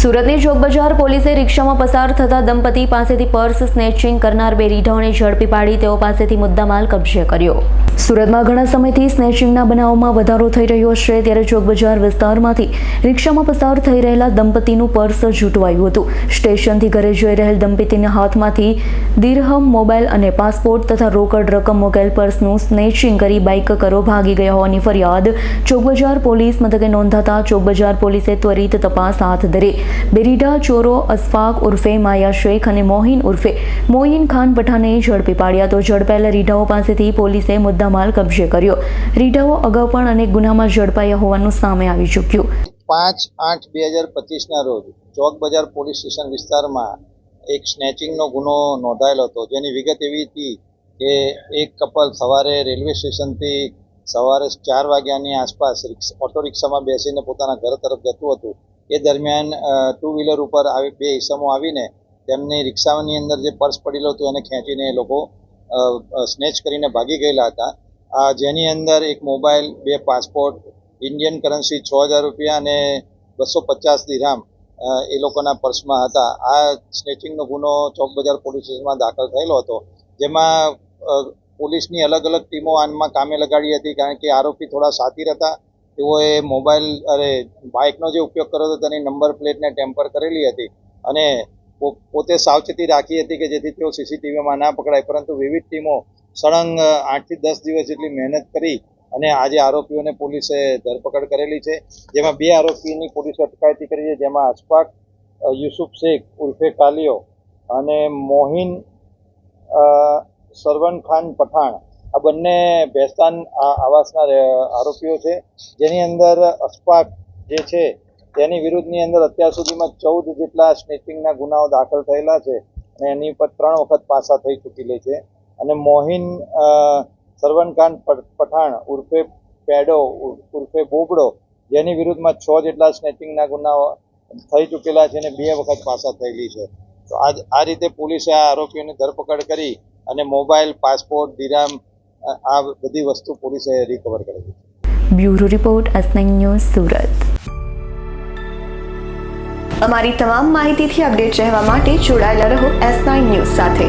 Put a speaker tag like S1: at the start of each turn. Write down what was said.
S1: સુરતની ચોક બજાર પોલીસે રિક્ષામાં પસાર થતા દંપતી પાસેથી પર્સ સ્નેચિંગ કરનાર બે રીઢાઓને ઝડપી પાડી તેઓ પાસેથી મુદ્દામાલ કબજે કર્યો. સુરતમાં ઘણા સમયથી સ્નેચિંગના બનાવોમાં વધારો થઈ રહ્યો છે, ત્યારે ચોક બજાર વિસ્તારમાંથી રિક્ષામાં પસાર થઈ રહેલા દંપતીનું પર્સ ઝૂંટવાયું હતું. સ્ટેશનથી ઘરે જઈ રહેલ દંપતીના હાથમાંથી દિરહમ મોબાઈલ અને પાસપોર્ટ તથા રોકડ રકમ મોબાઈલ પર્સનું સ્નેચિંગ કરી બાઇક કરો ભાગી ગયા હોવાની ફરિયાદ ચોકબજાર પોલીસ મથકે નોંધાતા ચોકબજાર પોલીસે ત્વરિત તપાસ હાથ ધરી બેરીડા, ચોરો, અસફાક ઉર્ફે માયા શેખ અને મોહિન ઉર્ફે મોઇન ખાન પઠાને ઝડપી પાડ્યા. તો ઝડપાયેલા રીઢાઓ પાસેથી પોલીસે મુદ્દામાલ કબજે કર્યો. રીઢાઓ અગાઉ પણ અનેક ગુનામાં ઝડપાયા હોવાનું સામે આવી ચૂક્યું.
S2: પાંચ આઠ બે હજાર પચીસના રોજ ચોક બજાર પોલીસ સ્ટેશન વિસ્તારમાં એક સ્નેચિંગનો ગુનો નોંધાયેલો હતો. જેની વિગત એવી હતી કે એક કપલ સવારે રેલવે સ્ટેશનથી સવારે ચાર વાગ્યાની આસપાસ ઓટો રિક્ષામાં બેસીને પોતાના ઘર તરફ જતું હતું. એ દરમિયાન ટુ વ્હીલર ઉપર આવી, બે ઇસમો આવીને તેમની રિક્ષાની અંદર જે પર્સ પડેલું હતું એને ખેંચીને એ લોકો સ્નેચ કરીને ભાગી ગયેલા હતા. આ જેની અંદર એક મોબાઈલ, બે પાસપોર્ટ, ઇન્ડિયન કરન્સી છ હજાર રૂપિયા અને બસો પચાસ દિરામ એ લોકોના પર્સમાં હતા. આ સ્નેચિંગનો ગુનો ચોક બજાર પોલીસ સ્ટેશનમાં દાખલ થયેલો હતો. જેમાં પોલીસની અલગ અલગ ટીમો આનમાં કામે લગાડી હતી કારણ કે આરોપી થોડા સાતીર હતા. તેઓએ મોબાઈલ, અરે, બાઇકનો જે ઉપયોગ કર્યો હતો તેની નંબર પ્લેટને ટેમ્પર કરેલી હતી અને પોતે સાવચેતી રાખી હતી કે જેથી તેઓ સીસીટીવીમાં ના પકડાય. પરંતુ વિવિધ ટીમો સળંગ આઠથી દસ દિવસ જેટલી મહેનત કરી અને આજે આરોપીઓને પોલીસે ધરપકડ કરેલી છે. જેમાં બે આરોપીની પોલીસે અટકાયતી કરી છે, જેમાં અશફાક યુસુફ શેખ, ઉર્ફે કાલિયો અને મોહિન સરવન ખાન પઠાણ. આ બંને ભેસ્તાન આવાસના આરોપીઓ છે. જેની અંદર અસ્પાક જે છે તેની વિરુદ્ધની અંદર અત્યાર સુધીમાં ચૌદ જેટલા સ્નેચિંગના ગુનાઓ દાખલ થયેલા છે અને એની પર ત્રણ વખત પાસા થઈ ચૂકેલી છે. અને મોહિન ખાન પઠાણ ઉર્ફે પેડો ઉર્ફે બોબડો જેની વિરુદ્ધમાં છ જેટલા સ્નેચિંગના ગુનાઓ થઈ ચૂકેલા છે અને બે વખત પાસા થયેલી છે. તો આજ આ રીતે પોલીસે આ આરોપીઓની ધરપકડ કરી અને મોબાઈલ પાસપોર્ટ દિરામ અ, આ બધી વસ્તુ પોલીસે રિકવર કરી છે
S1: bureau report S news Surat. અમારી તમામ માહિતીથી અપડેટ રહેવા માટે જોડાયેલા રહો એસ ન્યૂઝ સાથે.